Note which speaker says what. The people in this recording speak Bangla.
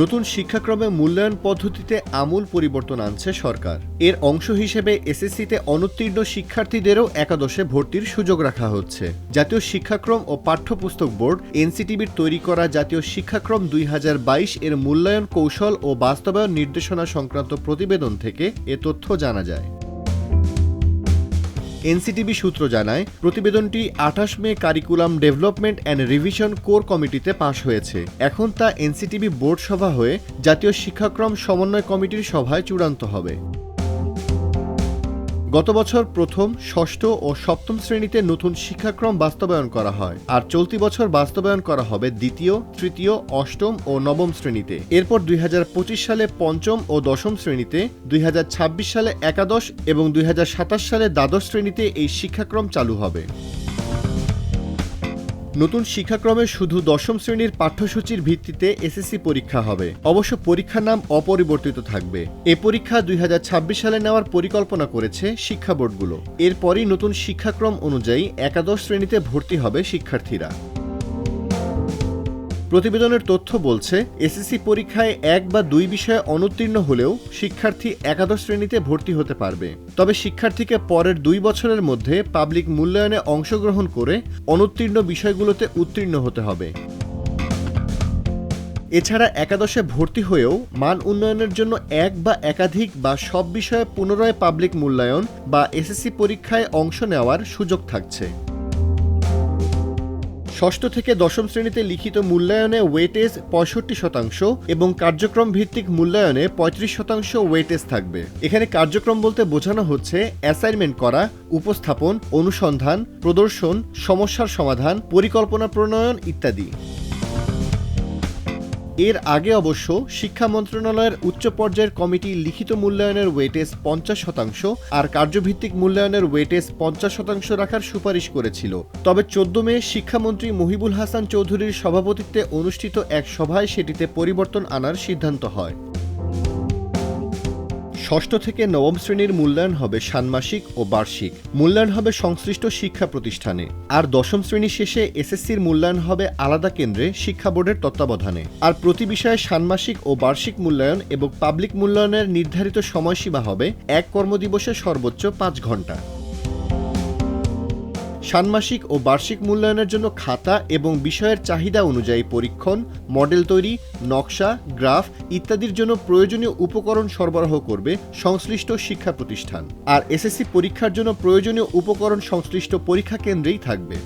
Speaker 1: নতুন শিক্ষাক্রমে মূল্যায়ন পদ্ধতিতে আমূল পরিবর্তন আনছে সরকার। এর অংশ হিসেবে এসএসসিতে অনুত্তীর্ণ শিক্ষার্থীদেরও একাদশে ভর্তির সুযোগ রাখা হচ্ছে। জাতীয় শিক্ষাক্রম ও পাঠ্যপুস্তক বোর্ড এনসিটিবির তৈরি করা জাতীয় শিক্ষাক্রম দুই হাজার বাইশ এর মূল্যায়ন কৌশল ও বাস্তবায়ন নির্দেশনা সংক্রান্ত প্রতিবেদন থেকে এ তথ্য জানা যায়। এনসিটিবি সূত্র জানায়, প্রতিবেদনটি আঠাশ মে curriculum development and revision core কমিটিতে পাশ হয়েছে। এখন তা এনসিটিবি বোর্ড সভা হয়ে জাতীয় শিক্ষাক্রম সমন্বয় কমিটির সভায় চূড়ান্ত হবে। গত বছর প্রথম, ষষ্ঠ ও সপ্তম শ্রেণীতে নতুন শিক্ষাক্রম বাস্তবায়ন করা হয়। আর চলতি বছর বাস্তবায়ন করা হবে দ্বিতীয়, তৃতীয়, অষ্টম ও নবম শ্রেণীতে। এরপর দুই হাজার পঁচিশ সালে পঞ্চম ও দশম শ্রেণীতে, দুই হাজার ছাব্বিশ সালে একাদশ এবং দুই হাজার সাতাশ সালে দ্বাদশ শ্রেণীতে এই শিক্ষাক্রম চালু হবে। নতুন শিক্ষাক্রমে শুধু দশম শ্রেণির পাঠ্যসূচির ভিত্তিতে এসএসসি পরীক্ষা হবে। অবশ্য পরীক্ষার নাম অপরিবর্তিত থাকবে। এ পরীক্ষা দুই হাজার ছাব্বিশ সালে নেওয়ার পরিকল্পনা করেছে শিক্ষা বোর্ডগুলো। এরপরই নতুন শিক্ষাক্রম অনুযায়ী একাদশ শ্রেণীতে ভর্তি হবে শিক্ষার্থীরা। প্রতিবেদনের তথ্য বলছে এসএসসি পরীক্ষায় এক বা দুই বিষয়ে অনুত্তীর্ণ হলেও শিক্ষার্থী একাদশ শ্রেণীতে ভর্তি হতে পারবে। তবে শিক্ষার্থীকে পরের দুই বছরের মধ্যে পাবলিক মূল্যায়নে অংশগ্রহণ করে অনুত্তীর্ণ বিষয়গুলোতে উত্তীর্ণ হতে হবে। এছাড়া একাদশে ভর্তি হয়েও মান উন্নয়নের জন্য এক বা একাধিক বা সব বিষয়ে পুনরায় পাবলিক মূল্যায়ন বা এসএসসি পরীক্ষায় অংশ নেওয়ার সুযোগ থাকছে। ষষ্ঠ থেকে দশম শ্রেণীতে লিখিত মূল্যায়নে ওয়েটেজ পঁয়ষট্টি শতাংশ এবং কার্যক্রম ভিত্তিক মূল্যায়নে পঁয়ত্রিশ শতাংশ ওয়েটেজ থাকবে। এখানে কার্যক্রম বলতে বোঝানো হচ্ছে অ্যাসাইনমেন্ট করা, উপস্থাপন, অনুসন্ধান, প্রদর্শন, সমস্যার সমাধান, পরিকল্পনা প্রণয়ন ইত্যাদি। এর আগে অবশ্য শিক্ষা মন্ত্রণালয়ের উচ্চ পর্যায়ের কমিটি লিখিত মূল্যায়নের ওয়েটেজ পঞ্চাশ শতাংশ আর কার্যভিত্তিক মূল্যায়নের ওয়েটেজ পঞ্চাশ শতাংশ রাখার সুপারিশ করেছিল। তবে চোদ্দ মে শিক্ষামন্ত্রী মহিবুল হাসান চৌধুরীর সভাপতিত্বে অনুষ্ঠিত এক সভায় সেটিতে পরিবর্তন আনার সিদ্ধান্ত হয়। ষষ্ঠ থেকে নবম শ্রেণির মূল্যায়ন হবে ষান্মাসিক ও বার্ষিক। মূল্যায়ন হবে সংশ্লিষ্ট শিক্ষা প্রতিষ্ঠানে। আর দশম শ্রেণি শেষে এসএসসির মূল্যায়ন হবে আলাদা কেন্দ্রে শিক্ষা বোর্ডের তত্ত্বাবধানে। আর প্রতি বিষয়ে ষান্মাসিক ও বার্ষিক মূল্যায়ন এবং পাবলিক মূল্যায়নের নির্ধারিত সময়সীমা হবে এক কর্মদিবসে সর্বোচ্চ পাঁচ ঘণ্টা। ষান্মাসিক ও বার্ষিক মূল্যায়নের জন্য খাতা এবং বিষয়ের চাহিদা অনুযায়ী পরীক্ষণ, মডেল তৈরি, নকশা, গ্রাফ ইত্যাদির জন্য প্রয়োজনীয় উপকরণ সরবরাহ করবে সংশ্লিষ্ট শিক্ষা প্রতিষ্ঠান। আর এসএসসি পরীক্ষার জন্য প্রয়োজনীয় উপকরণ সংশ্লিষ্ট পরীক্ষা কেন্দ্রেই থাকবে।